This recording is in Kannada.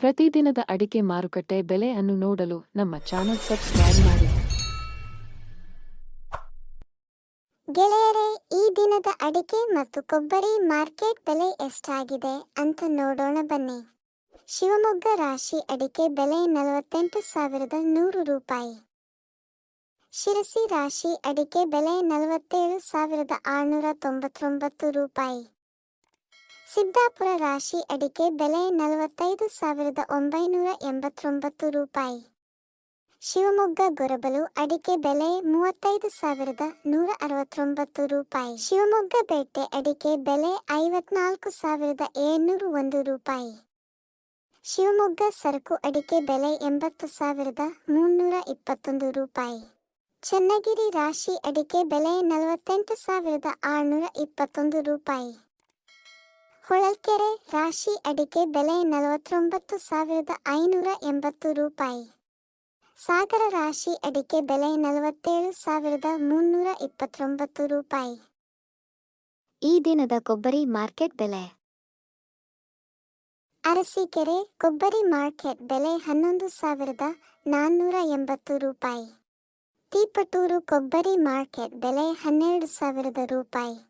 ಪ್ರತಿದಿನದ ಅಡಿಕೆ ಮಾರುಕಟ್ಟೆ ಬೆಲೆ ಅನ್ನು ನೋಡಲು ನಮ್ಮ ಚಾನೆಲ್ ಸಬ್ಸ್ಕ್ರೈಬ್ ಮಾಡಿ. ಗೆಳೆಯರೇ, ಈ ದಿನದ ಅಡಿಕೆ ಮತ್ತು ಕೊಬ್ಬರಿ ಮಾರ್ಕೆಟ್ ಬೆಲೆ ಎಷ್ಟಾಗಿದೆ ಅಂತ ನೋಡೋಣ ಬನ್ನಿ. ಶಿವಮೊಗ್ಗ ರಾಶಿ ಅಡಿಕೆ ಬೆಲೆ ನಲವತ್ತೆಂಟು ಸಾವಿರದ ನೂರು ರೂಪಾಯಿ. ಶಿರಸಿ ರಾಶಿ ಅಡಿಕೆ ಬೆಲೆ ನಲವತ್ತೇಳು ಸಾವಿರದ ಆರುನೂರ ತೊಂಬತ್ತೊಂಬತ್ತು ರೂಪಾಯಿ. ಸಿದ್ದಾಪುರ ರಾಶಿ ಅಡಿಕೆ ಬೆಲೆ ನಲವತ್ತೈದು ಸಾವಿರದ ಒಂಬೈನೂರ ಎಂಬತ್ತೊಂಬತ್ತು ರೂಪಾಯಿ. ಶಿವಮೊಗ್ಗ ಗೊರಬಲು ಅಡಿಕೆ ಬೆಲೆ ಮೂವತ್ತೈದು ಸಾವಿರದ ನೂರ ಅರವತ್ತೊಂಬತ್ತು ರೂಪಾಯಿ. ಶಿವಮೊಗ್ಗ ಬೇಟೆ ಅಡಿಕೆ ಬೆಲೆ ಐವತ್ನಾಲ್ಕು ಸಾವಿರದ ಏಳ್ನೂರು ಒಂದು ರೂಪಾಯಿ. ಶಿವಮೊಗ್ಗ ಸರಕು ಅಡಿಕೆ ಬೆಲೆ ಎಂಬತ್ತು ಸಾವಿರದ ಮುನ್ನೂರ ಇಪ್ಪತ್ತೊಂದು ರೂಪಾಯಿ. ಚನ್ನಗಿರಿ ರಾಶಿ ಅಡಿಕೆ ಬೆಲೆ ನಲವತ್ತೆಂಟು ಸಾವಿರದ ಆರುನೂರ ಇಪ್ಪತ್ತೊಂದು ರೂಪಾಯಿ. ಹೊಳಲ್ಕೆರೆ ರಾಶಿ ಅಡಿಕೆ ಬೆಲೆ ನಲವತ್ತೊಂಬತ್ತು ಸಾವಿರದ ಐನೂರ ಎಂಬತ್ತು ರೂಪಾಯಿ. ಸಾಗರ ರಾಶಿ ಅಡಿಕೆ ಬೆಲೆ ನಲವತ್ತೇಳು ಸಾವಿರದ ಮುನ್ನೂರ ಇಪ್ಪತ್ತೊಂಬತ್ತು ರೂಪಾಯಿ. ಈ ದಿನದ ಕೊಬ್ಬರಿ ಮಾರ್ಕೆಟ್ ಬೆಲೆ. ಅರಸೀಕೆರೆ ಕೊಬ್ಬರಿ ಮಾರ್ಕೆಟ್ ಬೆಲೆ ಹನ್ನೊಂದು ಸಾವಿರದ ನಾನ್ನೂರ ಎಂಬತ್ತು ರೂಪಾಯಿ. ತೀಪಟೂರು ಕೊಬ್ಬರಿ ಮಾರ್ಕೆಟ್ ಬೆಲೆ ಹನ್ನೆರಡು ಸಾವಿರದ ರೂಪಾಯಿ.